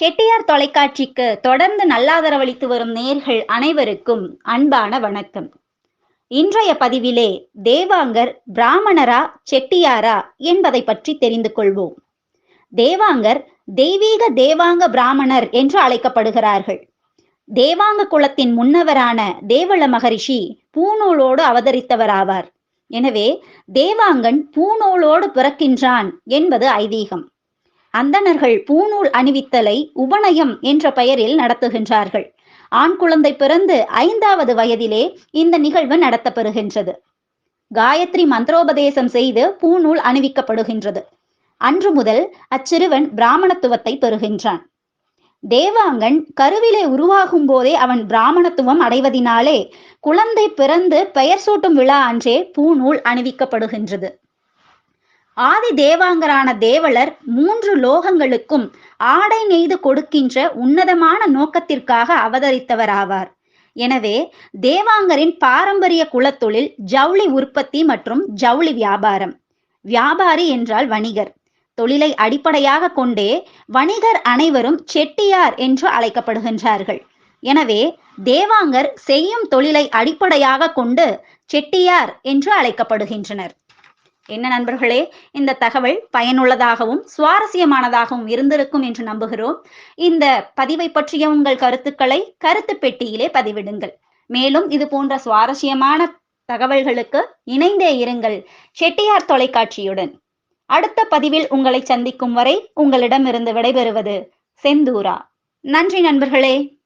செட்டியார் தொலைக்காட்சிக்கு தொடர்ந்து நல்லாதரவளித்து வரும் நேர்கள் அனைவருக்கும் அன்பான வணக்கம். இன்றைய பதிவிலே தேவாங்கர் பிராமணரா செட்டியாரா என்பதை பற்றி தெரிந்து கொள்வோம். தேவாங்கர் தெய்வீக தேவாங்க பிராமணர் என்று அழைக்கப்படுகிறார்கள். தேவாங்க குலத்தின் முன்னவரான தேவள மகரிஷி பூநூலோடு அவதரித்தவராவார். எனவே தேவாங்கன் பூநூலோடு பிறக்கின்றான் என்பது ஐதீகம். அந்தணர்கள் பூநூல் அணிவித்தலை உபநயம் என்ற பெயரில் நடத்துகின்றார்கள். ஆண் குழந்தை பிறந்து ஐந்தாவது வயதிலே இந்த நிகழ்வு நடத்தப்பெறுகின்றது காயத்ரி மந்திரோபதேசம் செய்து பூநூல் அணிவிக்கப்படுகின்றது. அன்று முதல் அச்சிறுவன் பிராமணத்துவத்தை பெறுகின்றான். தேவாங்கன் கருவிலே உருவாகும் போதே அவன் பிராமணத்துவம் அடைவதினாலே குழந்தை பிறந்து பெயர் சூட்டும் விழா அன்றே பூநூல் அணிவிக்கப்படுகின்றது. ஆதி தேவாங்கரான தேவலர் மூன்று லோகங்களுக்கும் ஆடை நெய்து கொடுக்கின்ற உன்னதமான நோக்கத்திற்காக அவதரித்தவராவார். எனவே தேவாங்கரின் பாரம்பரிய குலத்தொழில் ஜவுளி உற்பத்தி மற்றும் ஜவுளி வியாபாரம். வியாபாரி என்றால் வணிகர். தொழிலை அடிப்படையாக கொண்டே வணிகர் அனைவரும் செட்டியார் என்று அழைக்கப்படுகின்றார்கள். எனவே தேவாங்கர் செய்யும் தொழிலை அடிப்படையாக கொண்டு செட்டியார் என்று அழைக்கப்படுகின்றனர். என்ன நண்பர்களே இந்த தகவல் பயனுள்ளதாகவும் சுவாரஸ்யமானதாகவும் இருந்திருக்கும் என்று நம்புகிறோம். இந்த பதிவை பற்றிய உங்கள் கருத்துக்களை கருத்து பெட்டியிலே பதிவிடுங்கள். மேலும் இது போன்ற சுவாரஸ்யமான தகவல்களுக்கு இணைந்தே இருங்கள் செட்டியார் தொலைக்காட்சியுடன். அடுத்த பதிவில் உங்களை சந்திக்கும் வரை உங்களிடமிருந்து விடைபெறுவது செந்தூரா. நன்றி நண்பர்களே.